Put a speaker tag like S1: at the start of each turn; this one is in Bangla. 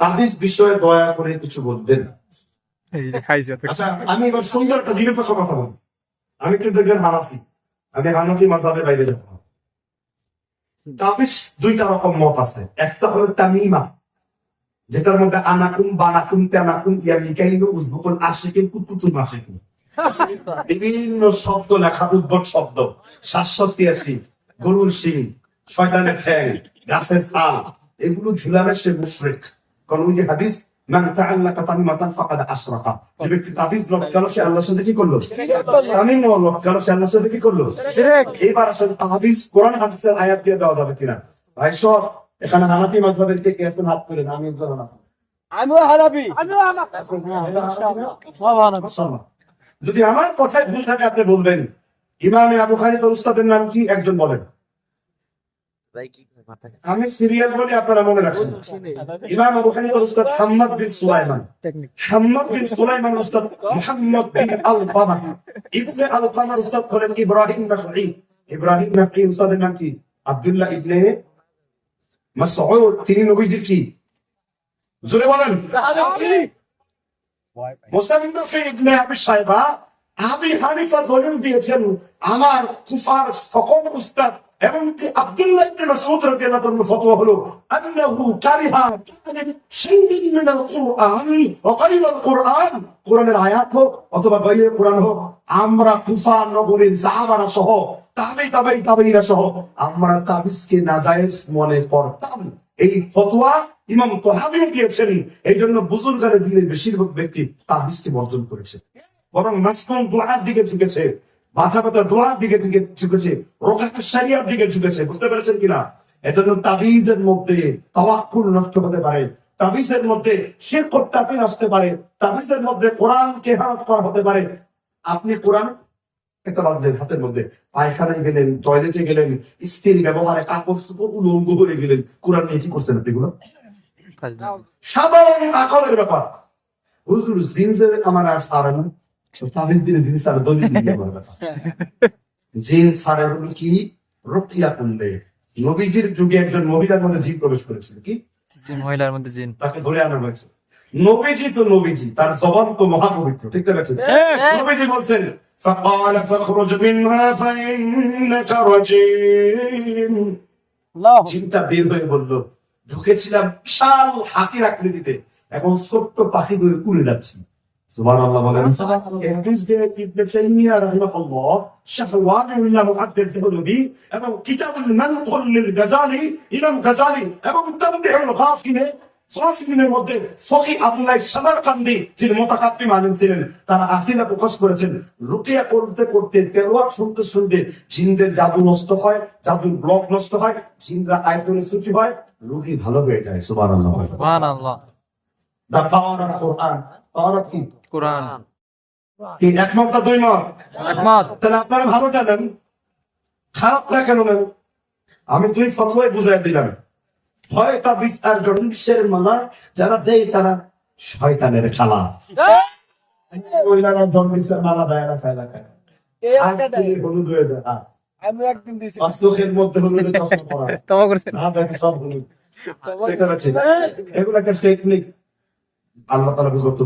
S1: তাবিজ বিষয়ে দয়া করে কিছু বলবেন?
S2: আচ্ছা আমি এবার সুন্দর একটা নিরপেক্ষ কথা বলব আমি কিন্তু একজন হানাফি। আমি হানাফি বাইরে যাব না। তাবিজ দুইটা রকম মত আছে। একটা হলো তামিমা যেটার মধ্যে আনাকুম বানাকুম তেনাকুম ইয়া আশিকিন বিভিন্ন শব্দ লেখা উদ্ভট শব্দ। সাতশো ছিয়াশি গরুর সিং শয়তানের ঠ্যাং গাছের ফাল এগুলো ঝুলালে সে মুশরিক। কারণ ওই যে হাদিস মান তাআল্লাকা তামিমাতান ফাকাদ আশরাকা। যে ব্যক্তি তাবিজ লটকালো সে আল্লাহর সাথে কি করল? তামিম লটকালো সে আল্লাহর সাথে কি করল? এবার আসলে তাবিজ কোরআন হাদিসের আয়াত দিয়ে দেওয়া যাবে কিনা? ভাই সব এখানে হানাফি মাযহাবের কে কে হাত আমি একজন হানাফি।
S3: আমিও হারাবি
S2: মাশাআল্লাহ। যদি আমার কথায় ভুল থাকে আপনি বলবেন। ইমামে আবু হানিফা উস্তাদের নাম কি? একজন বলেন। আমি সিরিয়াল বলি আপনারা মনে রাখেন। ইমাম আবু হানিফা উস্তাদ হাম্মাদ বিন সুলাইমান। হাম্মাদ বিন সুলাইমান উস্তাদ মুহাম্মদ বিন আল-কামা ইবনে আল-কামার উস্তাদ হলেন ইব্রাহিম নাফঈ ইব্রাহিম নাফঈ উস্তাদের নাম কি? আব্দুল্লাহ ইবনে মাসউদ। তিনি নবীজির কি? জোরে বলেন। ইবনে আবি সাইবা আবি হানিফা দলিল দিয়েছেন আমার কুফার সকল উস্তাদ এবং কি আব্দুল্লাহ ইবনে মাসউদ রাদিয়াল্লাহু ফতোয়া হলো, আন্নাহু কারিহা কুরআন, ওয়া কুরআন। আয়াত হোক অথবা হোক, আমরা কুফা নগরীর সাহাবারা সহ, তাবেই তাবেই, তাবেইরা সহ, আমরা নাজায়েজ মনে করতাম। এই ফতোয়া ইমাম তোহাবিও দিয়েছেন এই জন্য বুজুর্গারে দিনের বেশিরভাগ ব্যক্তি তাবিজকে বর্জন করেছে। বরং মাসকন দোয়ার দিকে ঝুঁকেছে। মাথা ব্যথা দোয়ার দিকে দিকে ঝুঁকেছে সারিয়ার দিকে ঝুঁকেছে বুঝতে পেরেছেন কিনা? এজন্য তাবিজের মধ্যে তাওয়াক্কুল নষ্ট হতে পারে তাবিজের মধ্যে তাকিন আসতে পারে তাবিজের মধ্যে কোরআনকে হারাত করা হতে পারে। আপনি কোরআন একটা হাতের মধ্যে পায়খানায় গেলেন টয়লেটে গেলেন স্ত্রীর ব্যবহারে কাপড় চোপড় উলঙ্গ হয়ে গেলেন কোরআন নিয়ে কি করছেন আপনি এগুলো? সাধারণ আকলের ব্যাপার। হুজুর জিন্সের আমার আর সারে না। তাবিজ দিলে জিন্স আর দলিল দিলে আমার ব্যাপার জিন্স সারে হলো কি রকিয়া করলে নবীজির যুগে একজন মহিলার মধ্যে জিন প্রবেশ করেছিল কি
S4: যে মহিলার মধ্যে জিন
S2: তাকে ধরে আনা হয়েছে নবীজি তো নবীজি তার জবান তো মহাপবিত্র ঠিক না ঠিক নবীজি বলছেন فقال فاخرج منها فإنك رجيم চিন্তা বের হয়ে বলল ঢুকেছিলাম বিশাল হাতির আকৃতিতে এখন ছোট্ট পাখি করে উড়ে যাচ্ছি গাফিলের মধ্যে ফকি আব্দুল্লাহ যিনি ছিলেন তারা আকীদা প্রকাশ করেছেন রুকিয়া করতে করতে তেলাওয়াত শুনতে শুনতে জিনদের জাদু নষ্ট হয় জাদুর ব্লক নষ্ট হয় জিনরা আয়তনে ছুটি হয় রোগী ভালো হয়ে যায় সুবহানাল্লাহ
S4: সুবহানাল্লাহ।
S2: দা পাওয়ার কোরআন পাওয়ার কি?
S4: কোরআন।
S2: একমত না দুই মত?
S4: একমত।
S2: তাহলে আপনারা ভালো জানেন খারাপটা কেন আমি দুই ফতোয়াই বুঝাই দিলাম। হয় তা বিস্তার জন্ডিসের মালা যারা দেয় তারা শয়তানের খালা। মহিলারা মালা দেয় না না হলুদ হয়ে যায়।
S3: আমি একদিন
S2: মধ্যে হলুদ না সব হলুদ। এগুলো একটা টেকনিক আল্লাহ তালা বুঝতে